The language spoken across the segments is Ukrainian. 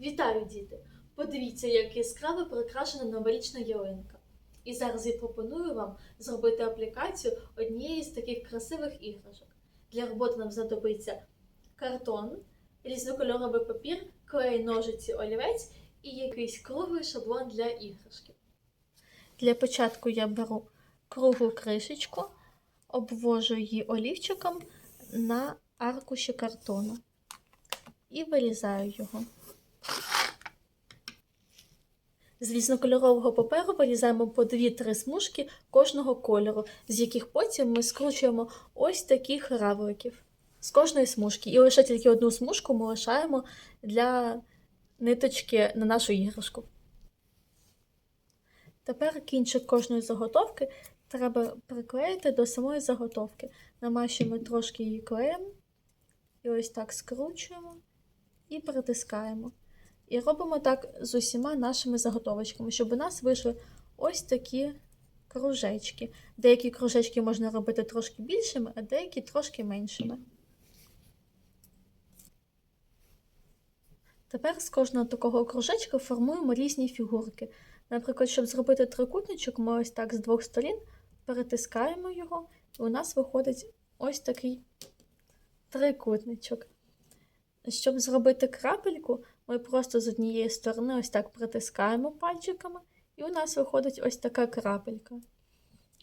Вітаю, діти! Подивіться, як яскраво прикрашена новорічна ялинка. І зараз я пропоную вам зробити аплікацію однієї з таких красивих іграшок. Для роботи нам знадобиться картон, різнокольоровий папір, клей, ножиці, олівець і якийсь круглий шаблон для іграшки. Для початку я беру круглу кришечку, обвожу її олівчиком на аркуші картону і вирізаю його. З різнокольорового паперу вирізаємо по 2-3 смужки кожного кольору, з яких потім ми скручуємо ось таких равликів з кожної смужки. І лише тільки одну смужку ми лишаємо для ниточки на нашу іграшку. Тепер кінчик кожної заготовки треба приклеїти до самої заготовки. Намащуємо трошки її клеєм і ось так скручуємо і притискаємо. І робимо так з усіма нашими заготовочками, щоб у нас вийшли ось такі кружечки. Деякі кружечки можна робити трошки більшими, а деякі трошки меншими. Тепер з кожного такого кружечка формуємо різні фігурки. Наприклад, щоб зробити трикутничок, ми ось так з двох сторін перетискаємо його, і у нас виходить ось такий трикутничок. Щоб зробити крапельку, ми просто з однієї сторони ось так притискаємо пальчиками, і у нас виходить ось така крапелька.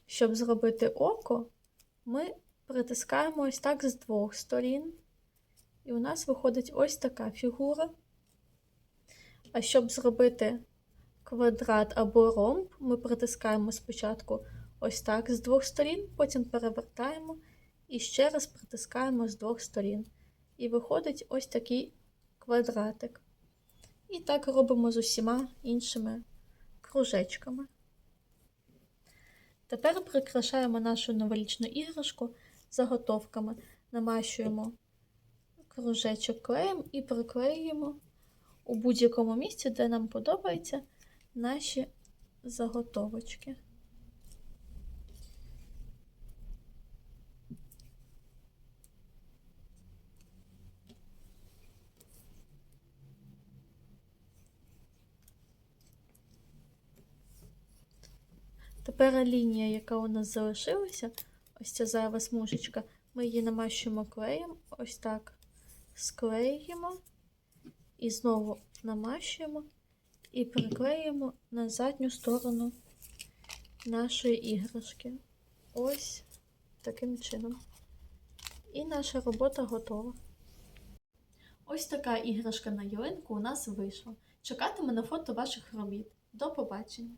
Щоб зробити око, ми притискаємо ось так з двох сторін, і у нас виходить ось така фігура. А щоб зробити квадрат або ромб, ми притискаємо спочатку ось так з двох сторін, потім перевертаємо і ще раз притискаємо з двох сторін. І виходить ось такий квадратик. І так робимо з усіма іншими кружечками. Тепер прикрашаємо нашу новорічну іграшку заготовками. Намащуємо кружечок клеєм і приклеюємо у будь-якому місці, де нам подобаються наші заготовочки. Тепер лінія, яка у нас залишилася, ось ця зайва смужечка, ми її намащуємо клеєм, ось так склеюємо і знову намащуємо і приклеїмо на задню сторону нашої іграшки. Ось таким чином. І наша робота готова. Ось така іграшка на ялинку у нас вийшла. Чекатиме на фото ваших робіт. До побачення!